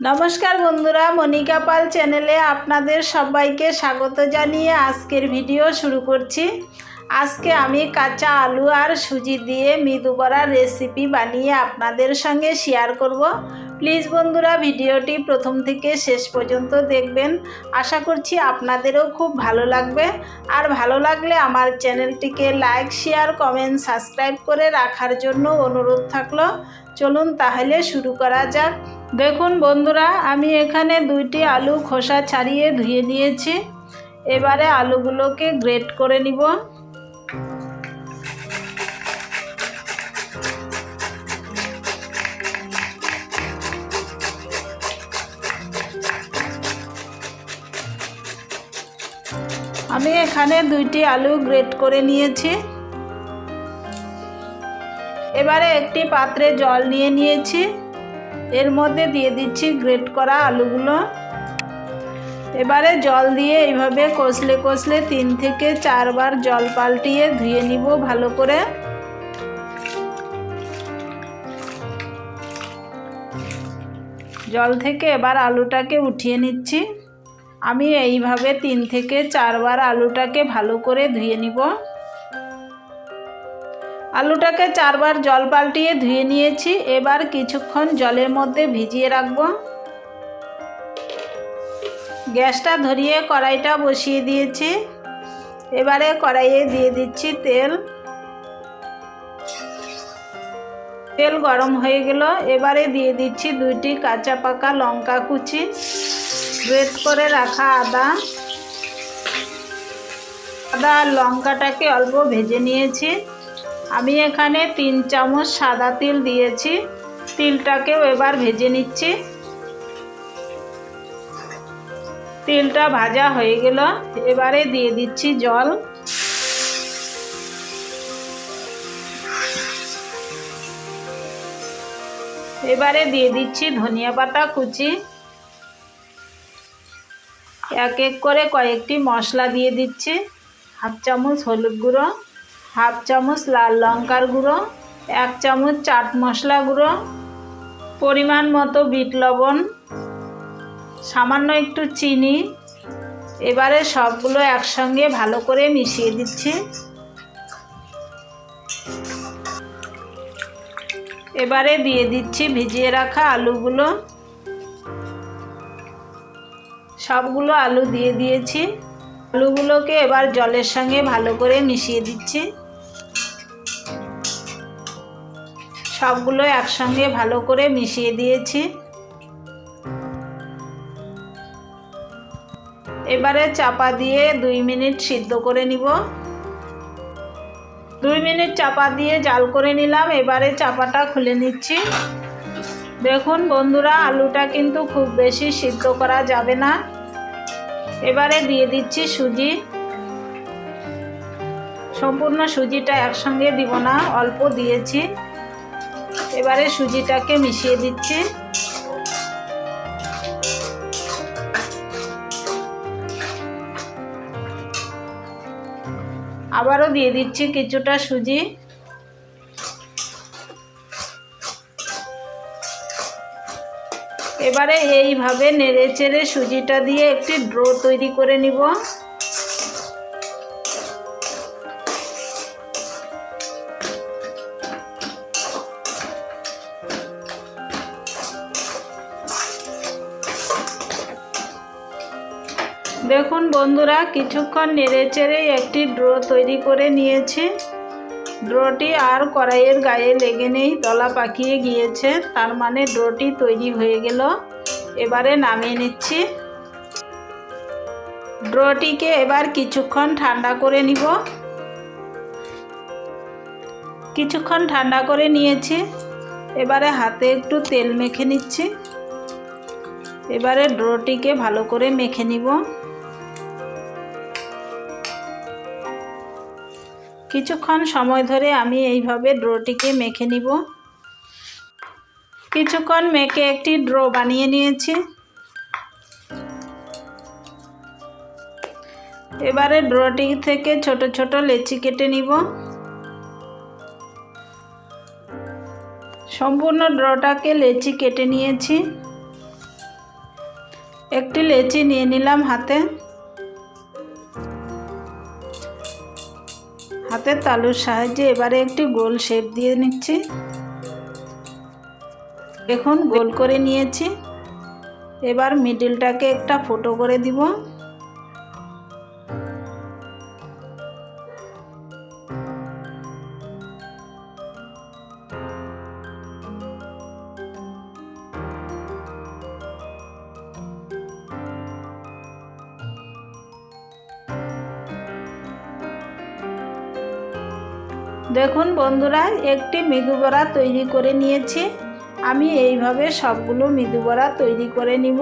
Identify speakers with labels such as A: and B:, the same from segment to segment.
A: নমস্কার বন্ধুরা, মনিকা পাল চ্যানেলে আপনাদের সবাইকে স্বাগত জানিয়ে আজকের ভিডিও শুরু করছি। আজকে আমি কাঁচা আলু আর সুজি দিয়ে মৃদু বড়ার রেসিপি বানিয়ে আপনাদের সঙ্গে শেয়ার করব। প্লিজ বন্ধুরা ভিডিওটি প্রথম থেকে শেষ পর্যন্ত দেখবেন। আশা করছি আপনাদেরও খুব ভালো লাগবে। আর ভালো লাগলে আমার চ্যানেলটিকে লাইক, শেয়ার, কমেন্ট, সাবস্ক্রাইব করে রাখার জন্য অনুরোধ থাকল। চলুন তাহলে শুরু করা যাক। দেখুন বন্ধুরা, আমি এখানে দুইটি আলু খোসা ছাড়িয়ে ধুয়ে নিয়েছি। এবারে আলুগুলোকে গ্রেট করে নিব। আমি এখানে দুইটি আলু গ্রেট করে নিয়েছি। এবারে একটি পাত্রে জল নিয়ে নিয়েছি। এর মধ্যে দিয়ে দিচ্ছি গ্রেট করা আলুগুলো। এবারে জল দিয়ে এইভাবে কষলে কষলে তিন থেকে চারবার জল পাল্টিয়ে ধুয়ে নিব ভালো করে। জল থেকে এবার আলুটাকে উঠিয়ে নিচ্ছি। আমি এইভাবে তিন থেকে চারবার আলুটাকে ভালো করে ধুয়ে নিব। আলুটাকে চারবার জল পাল্টিয়ে ধুয়ে নিয়েছি, এবার কিছুক্ষণ জলের মধ্যে ভিজিয়ে রাখব। গ্যাসটা ধরিয়ে কড়াইটা বসিয়ে দিয়েছি। এবারে কড়াইয়ে দিয়ে দিচ্ছি তেল। তেল গরম হয়ে গেল, এবারে দিয়ে দিচ্ছি দুইটি কাঁচা পাকা লঙ্কা কুচি। গ্রেট করে রাখা আদা। আদা লঙ্কাটাকে অল্প ভেজে নিয়েছি। আমি এখানে তিন চামচ সাদা তিল দিয়েছি। তিলটাকেও এবার ভেজে নিচ্ছি। তিলটা ভাজা হয়ে গেল। এবারে দিয়ে দিচ্ছি জল। এবারে দিয়ে দিচ্ছি ধনিয়া পাতা কুচি। এক এক করে কয়েকটি মশলা দিয়ে দিচ্ছি। হাফ চামচ হলুদ গুঁড়ো, হাফ চামচ লাল লঙ্কার গুঁড়ো, এক চামচ চাট মশলা গুঁড়ো, পরিমাণ মতো বিট লবণ, সামান্য একটু চিনি। এবারে সবগুলো একসঙ্গে ভালো করে মিশিয়ে দিচ্ছি। এবারে দিয়ে দিচ্ছি ভিজিয়ে রাখা আলুগুলো। সবগুলো আলু দিয়ে দিয়েছি। আলুগুলোকে এবার জলের সঙ্গে ভালো করে মিশিয়ে দিচ্ছি। সবগুলো একসঙ্গে ভালো করে মিশিয়ে দিয়েছি। এবারে চাপা দিয়ে দুই মিনিট সিদ্ধ করে নিব। দুই মিনিট চাপা দিয়ে জাল করে নিলাম। এবারে চাপাটা খুলে নিচ্ছি। দেখুন বন্ধুরা, আলুটা কিন্তু খুব বেশি সিদ্ধ করা যাবে না। এবারে দিয়ে দিচ্ছি সুজি। সম্পূর্ণ সুজিটা একসঙ্গে দিব না, অল্প দিয়েছি। এবারে সুজিটাকে মিশিয়ে দিচ্ছি। আবারও দিয়ে দিচ্ছি কিছুটা সুজি। এবারে এইভাবে নেড়ে চেড়ে সুজিটা দিয়ে একটি ড্রো তৈরি করে নিব। দেখুন বন্ধুরা, কিছুক্ষণ নেড়ে চেড়ে একটি ড্রো তৈরি করে নিয়েছি। ড্রোটি আর কড়াইয়ের গায়ে লেগে নেই তলা পাকিয়ে গিয়েছে, তার মানে ড্রোটি তৈরি হয়ে গেল। এবারে নামিয়ে নিচ্ছি। ড্রোটিকে এবার কিছুক্ষণ ঠান্ডা করে নিব। কিছুক্ষণ ঠান্ডা করে নিয়েছি। এবারে হাতে একটু তেল মেখে নিচ্ছি। এবারে ড্রোটিকে ভালো করে মেখে নিব। কিছুক্ষণ সময় ধরে আমি এইভাবে ড্রোটিকে মেখে নিব। কিছুক্ষণ মেখে একটি ড্র বানিয়ে নিয়েছি। এবারে ড্রোটি থেকে ছোট ছোট লেচি কেটে নিব। সম্পূর্ণ ড্রটাকে লেচি কেটে নিয়েছি। একটি লেচি নিয়ে নিলাম হাতে। হাতের তালুর সাহায্যে এবারে একটি গোল শেপ দিয়ে নিচ্ছি। এখন গোল করে নিয়েছি। এবার মিডিলটাকে একটা ফোটো করে দিব। দেখুন বন্ধুরা, একটি মৃদু বড়া তৈরি করে নিয়েছি। আমি এইভাবে সবগুলো মৃদু বড়া তৈরি করে নিব।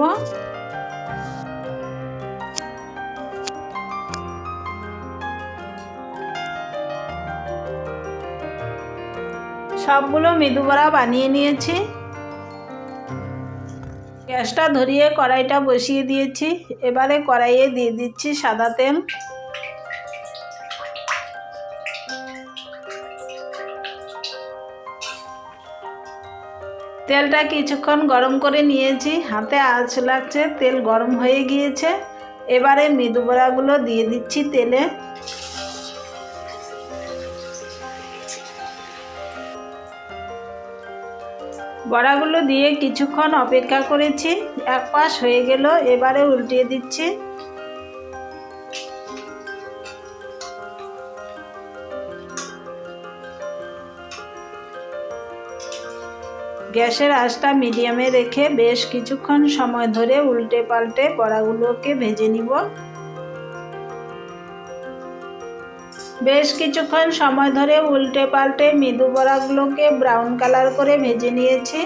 A: সবগুলো মৃদু বড়া বানিয়ে নিয়েছি। গ্যাসটা ধরিয়ে কড়াইটা বসিয়ে দিয়েছি। এবারে কড়াইয়ে দিয়ে দিচ্ছি সাদা তেল। তেলটা কিছুক্ষণ গরম করে নিয়েছি। হাতে আঁচ লাগছে, তেল গরম হয়ে গিয়েছে। এবারে মৃদু বড়াগুলো দিয়ে দিচ্ছি তেলে। বড়াগুলো দিয়ে কিছুক্ষণ অপেক্ষা করেছি। এক পাশ হয়ে গেল, এবারে উল্টিয়ে দিচ্ছি। গ্যাসের আঁচটা মিডিয়ামে রেখে বেশ কিছুক্ষণ সময় ধরে উল্টে পাল্টে বড়াগুলোকে ভেজে নিব। বেশ কিছুক্ষণ সময় ধরে উল্টে পাল্টে মৃদু বড়াগুলোকে ব্রাউন কালার করে ভেজে নিয়েছি।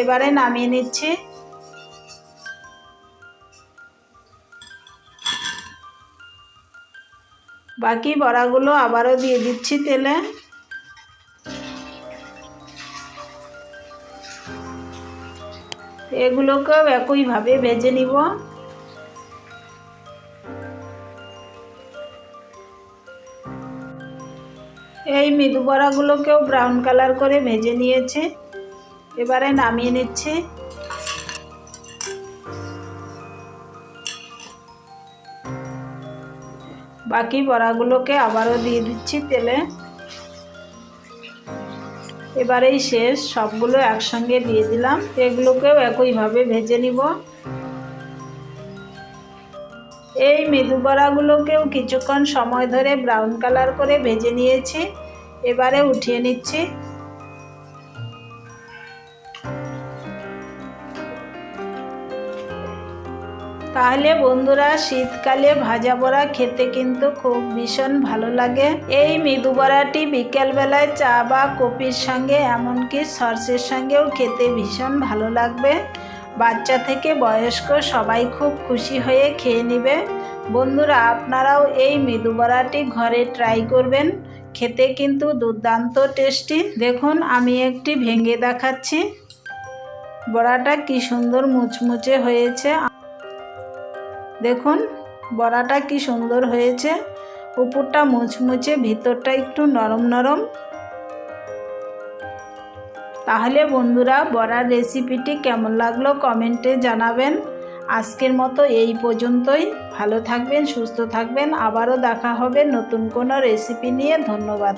A: এবারে নামিয়ে নিচ্ছি। বাকি বড়াগুলো আবারও দিয়ে দিচ্ছি তেলে। এগুলোকেও একইভাবে ভেজে নিব। এই মৃদু বড়াগুলোকেও ব্রাউন কালার করে ভেজে নিয়েছে। এবারে নামিয়ে নিচ্ছি। বাকি বড়াগুলোকে আবারও দিয়ে দিচ্ছি তেলে। এবারেই শেষ, সবগুলো একসঙ্গে দিয়ে দিলাম। এগুলোকেও একইভাবে ভেজে নিব। এই মেদু বড়াগুলোকেও কিছুক্ষণ সময় ধরে ব্রাউন কালার করে ভেজে নিয়েছি। এবারে উঠিয়ে নিচ্ছি। তাহলে বন্ধুরা শীতকালে ভাজা বড়া খেতে কিন্তু খুব ভীষণ ভালো লাগে। এই মৃদু বড়াটি বিকেলবেলায় চা বা কপির সঙ্গে এমনকি সর্ষের সঙ্গেও খেতে ভীষণ ভালো লাগবে। বাচ্চা থেকে বয়স্ক সবাই খুব খুশি হয়ে খেয়ে নেবে। বন্ধুরা, আপনারাও এই মৃদু বড়াটি ঘরে ট্রাই করবেন। খেতে কিন্তু দুর্দান্ত টেস্টি। দেখুন, আমি একটি ভেঙে দেখাচ্ছি। বড়াটা কি সুন্দর মুচমুচে হয়েছে। দেখুন, বড়াটা কি সুন্দর হয়েছে। উপরটা মুচমুচে, ভিতরটা একটু নরম নরম। তাহলে বন্ধুরা, বড়ার রেসিপিটি কেমন লাগল কমেন্টে জানাবেন। আজকের মতো এই পর্যন্তই। ভালো থাকবেন, সুস্থ থাকবেন। আবারও দেখা হবে নতুন কোনো রেসিপি নিয়ে। ধন্যবাদ।